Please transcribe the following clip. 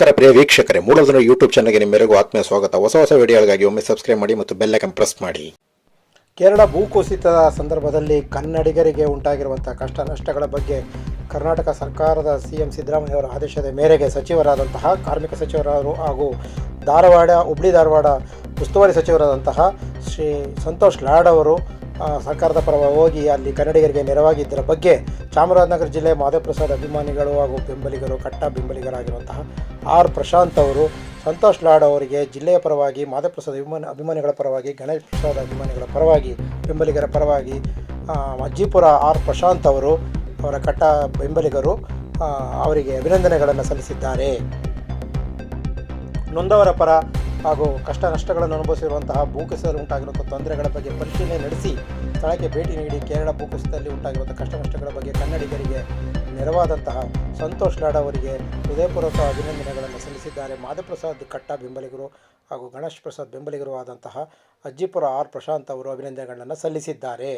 ನಮಸ್ಕಾರ ಪ್ರಿಯ ವೀಕ್ಷಕರೇ ಮೂಲಧನ ಯೂಟ್ಯೂಬ್ ಚಾನಲ್ಗೆ ನಿಮ್ಮೆಲ್ಲರಿಗೂ ಆತ್ಮೀಯ ಸ್ವಾಗತ. ಹೊಸ ಹೊಸ ವಿಡಿಯೋಗಳಿಗಾಗಿ ಒಮ್ಮೆ ಸಬ್ಸ್ಕ್ರೈಬ್ ಮಾಡಿ ಮತ್ತು ಬೆಲ್ ಐಕನ್ ಪ್ರೆಸ್ ಮಾಡಿ. ಕೇರಳ ಭೂಕುಸಿತದ ಸಂದರ್ಭದಲ್ಲಿ ಕನ್ನಡಿಗರಿಗೆ ಉಂಟಾಗಿರುವಂಥ ಕಷ್ಟ ನಷ್ಟಗಳ ಬಗ್ಗೆ ಕರ್ನಾಟಕ ಸರ್ಕಾರದ ಸಿ ಎಂ ಸಿದ್ದರಾಮಯ್ಯ ಅವರ ಆದೇಶದ ಮೇರೆಗೆ ಸಚಿವರಾದಂತಹ ಕಾರ್ಮಿಕ ಸಚಿವರಾದರು ಹಾಗೂ ಧಾರವಾಡ, ಹುಬ್ಳಿ ಧಾರವಾಡ ಉಸ್ತುವಾರಿ ಸಚಿವರಾದಂತಹ ಶ್ರೀ ಸಂತೋಷ್ ಲಾಡ್ ಅವರು ಸರ್ಕಾರದ ಪರವಾಗಿ ಹೋಗಿ ಅಲ್ಲಿ ಕನ್ನಡಿಗರಿಗೆ ನೆರವಾಗಿದ್ದರ ಬಗ್ಗೆ ಚಾಮರಾಜನಗರ ಜಿಲ್ಲೆ ಮಾಧವಪ್ರಸಾದ್ ಅಭಿಮಾನಿಗಳು ಹಾಗೂ ಬೆಂಬಲಿಗರು, ಕಟ್ಟ ಬೆಂಬಲಿಗರಾಗಿರುವಂತಹ ಆರ್ ಪ್ರಶಾಂತ್ ಅವರು, ಸಂತೋಷ್ ಲಾಡ್ ಅವರಿಗೆ ಜಿಲ್ಲೆಯ ಪರವಾಗಿ ಮಾಧವಪ್ರಸಾದ್ ಅಭಿಮಾನಿ, ಅಭಿಮಾನಿಗಳ ಪರವಾಗಿ, ಗಣೇಶ್ ಪ್ರಸಾದ್ ಅಭಿಮಾನಿಗಳ ಪರವಾಗಿ, ಬೆಂಬಲಿಗರ ಪರವಾಗಿ ಅಜ್ಜಿಪುರ ಆರ್ ಪ್ರಶಾಂತ್ ಅವರು, ಅವರ ಕಟ್ಟ ಬೆಂಬಲಿಗರು ಅವರಿಗೆ ಅಭಿನಂದನೆಗಳನ್ನು ಸಲ್ಲಿಸಿದ್ದಾರೆ. ನೊಂದವರ ಪರ ಹಾಗೂ ಕಷ್ಟ ನಷ್ಟಗಳನ್ನು ಅನುಭವಿಸಿರುವಂತಹ ಭೂಕುಸಿತದಲ್ಲಿ ಉಂಟಾಗಿರುವಂಥ ತೊಂದರೆಗಳ ಬಗ್ಗೆ ಪರಿಶೀಲನೆ ನಡೆಸಿ ಸ್ಥಳಕ್ಕೆ ಭೇಟಿ ನೀಡಿ ಕೇರಳ ಭೂಕುಸಿತದಲ್ಲಿ ಉಂಟಾಗಿರುವಂಥ ಕಷ್ಟ ನಷ್ಟಗಳ ಬಗ್ಗೆ ಕನ್ನಡಿಗರಿಗೆ ನೆರವಾದಂತಹ ಸಂತೋಷ್ ಲಾಡ್ ಅವರಿಗೆ ಹೃದಯಪೂರ್ವಕ ಅಭಿನಂದನೆಗಳನ್ನು ಸಲ್ಲಿಸಿದ್ದಾರೆ. ಮಾಧಪ್ರಸಾದ್ ಕಟ್ಟ ಬೆಂಬಲಿಗರು ಹಾಗೂ ಗಣೇಶ್ ಪ್ರಸಾದ್ ಬೆಂಬಲಿಗರು ಆದಂತಹ ಅಜ್ಜಿಪುರ ಆರ್ ಪ್ರಶಾಂತ್ ಅವರು ಅಭಿನಂದನೆಗಳನ್ನು ಸಲ್ಲಿಸಿದ್ದಾರೆ.